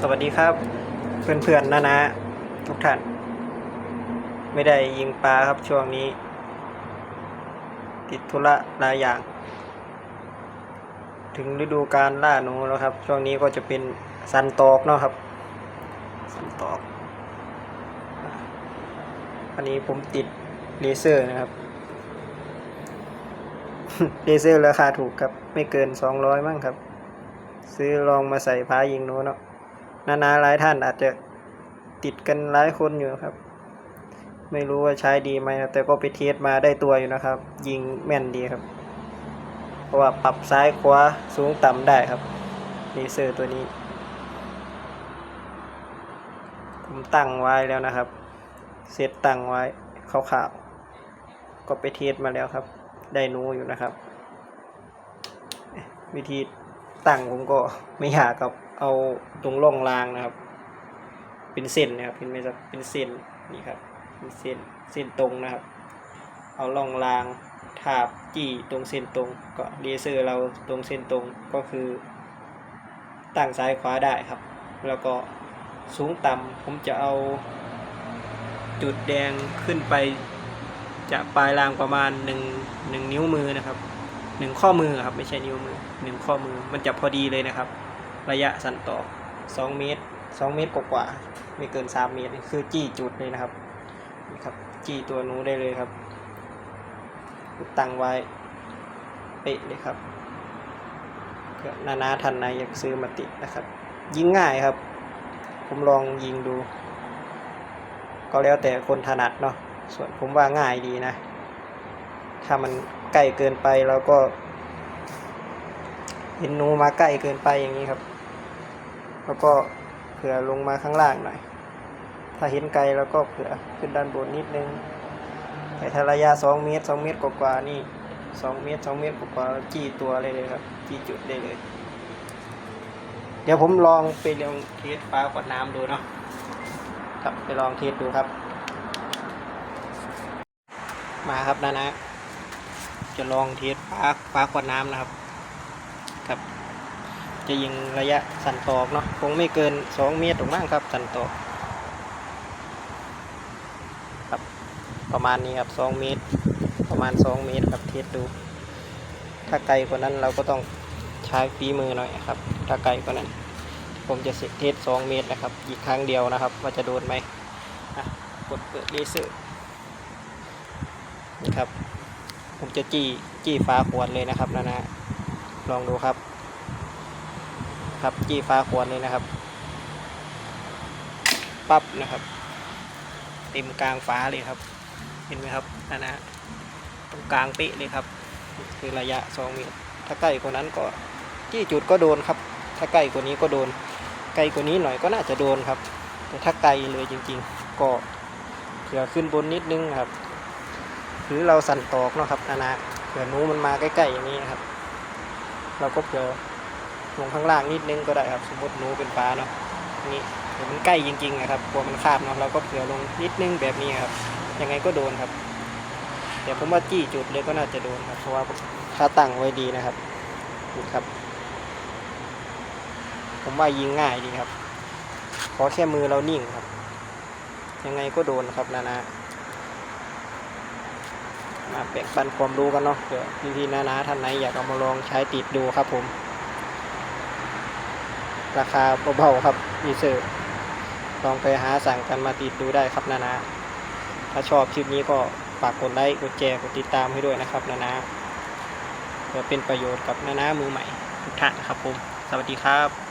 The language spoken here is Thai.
สวัสดีครับ เพื่อนๆนะนะทุกท่าน ไม่ได้ยิงปลาครับช่วงนี้ ติดธุระหลายอย่าง ถึงฤดูการล่าหนูแล้วครับ ช่วงนี้ก็จะเป็นสันตอกเนาะครับ สันตอก อันนี้ผมติดเลเซอร์นะครับเลเซอร์ราคาถูกครับ ไม่เกินสองร้อยมั้งครับ ซื้อลองมาใส่พายิงหนูเนาะ นานาหลายท่านอาจจะติดกันหลายคนอยู่ครับ ไม่รู้ว่าใช้ดีไหมนะแต่ก็ไปเทสมาได้ตัวอยู่นะครับ ยิงแม่นดีครับ เพราะว่าปรับซ้ายขวาสูงต่ำได้ครับเลเซอร์ตัวนี้ ผมตั้งไว้แล้วนะครับเซตตั้งไว้ขาวๆก็ไปเทสมาแล้วครับ ได้นูอยู่นะครับ วิธี ตั้งผมก็ไม่ยากครับเอาตรงร่องรางนะครับ เป็นเส้นนะครับเห็นไหมครับเป็นเส้นนี่ครับเป็นเส้นเส้นตรงนะครับ เอาร่องรางทาบจี้ตรงเส้นตรง ก็เลเซอร์เราตรงเส้นตรงก็คือตั้งซ้ายขวาได้ครับ แล้วก็สูงต่ำผมจะเอาจุดแดงขึ้นไปจะปลายรางประมาณหนึ่งหนึ่งนิ้วมือนะครับ หนึ่งข้อมือครับ ไม่ใช่นิ้วมือหนึ่งข้อมือมันจะพอดีเลยนะครับ ระยะสันต่อสองเมตรสองเมตรกว่าๆไม่เกินสามเมตรคือจี้จุดเลยนะครับนี่ครับจี้ตัวหนูได้เลยครับตั้งไว้เป๊ะเลยครับเผื่อนานาทันในะอยากซื้อมาติดนะครับ ยิงง่ายครับ ผมลองยิงดู ก็แล้วแต่คนถนัดเนาะส่วนผมว่าง่ายดีนะ ถ้ามัน ใกล้เกินไปเราก็ เห็นหนูมาใกล้เกินไปอย่างนี้ครับ แล้วก็เผื่อลงมาข้างล่างหน่อย ถ้าเห็นไกลแล้วก็เผื่อขึ้นด้านบนนิดนึง แต่ถ้าระยะสองเมตรสองเมตรกว่าๆนี่สองเมตรสองเมตรกว่าๆจี้ตัวเลยเลยครับจี้จุดได้เลย เดี๋ยวผมลองไปลองเทสฟ้ากวดน้ำดูเนาะครับไปลองเทสดูครับ มาครับนะนะ จะลองเทสฟ้าฟ้าขวดน้ำนะครับ ครับ จะยิงระยะสันตอกเนาะคงไม่เกินสองเมตรหรอมั้งครับ สันตอกครับประมาณนี้ครับสองเมตร ประมาณสองเมตรครับเทสดู ถ้าไกลกว่านั้นเราก็ต้องใช้ฝีมือหน่อยครับ ถ้าไกลกว่านั้น ผมจะเทสสองเมตรนะครับ อีกครั้งเดียวนะครับ ว่าจะโดนไหมอะกดเปิดเลเซอร์นี่ครับ ผมจะจี้จี้ฟ้าขวดเลยนะครับนะนะลองดูครับ ครับจี้ฟ้าขวดเลยนะครับ ปั๊บนะครับ เต็มกลางฟ้าเลยครับ เห็นไหมครับนะนะตรงกลางเป๊ะเลยครับ คือระยะ2เมตรถ้าใกล้กว่านั้นก็จี้จุดก็โดนครับ ถ้าใกล้กว่านี้ก็โดนไกลกว่านี้หน่อยก็น่าจะโดนครับ แต่ถ้าไกลเลยจริง ๆ ก็เผื่อขึ้นบนนิดนึงครับ หรือเราสั่นตอกเนาะครับนานาเผื่อนูมันมาใกล้ๆอย่างนี้นะครับ เราก็เผื่อลงข้างล่างนิดนึงก็ได้ครับ สมมติหนูเป็นปลาเนาะนี่เดี๋ยวมันใกล้จริงๆนะครับกลัวมันคาบเนาะเราก็เผื่อลงนิดนึงแบบนี้ครับ ยังไงก็โดนครับเดี๋ยวผมว่าจี้จุดเลยก็น่าจะโดนครับ เพราะว่าค่าตั้งไว้ดีนะครับนี่ครับ ผมว่ายิงง่ายดีครับ ขอแค่มือเรานิ่งครับ ยังไงก็โดนครับนานา มาแบ่งปันความรู้กันเนาะเผื่อพี่ๆนานาท่านไหนอยากเอามาลองใช้ติดดูครับผม ราคาเบาๆครับมีเซอร์ลองไปหาสั่งกันมาติดดูได้ครับนานาถ้าชอบคลิปนี้ก็ฝากกดไลค์กดแชร์กดติดตามให้ด้วยนะครับนานาเพื่อเป็นประโยชน์กับนานามือใหม่ทุกท่านครับผม สวัสดีครับ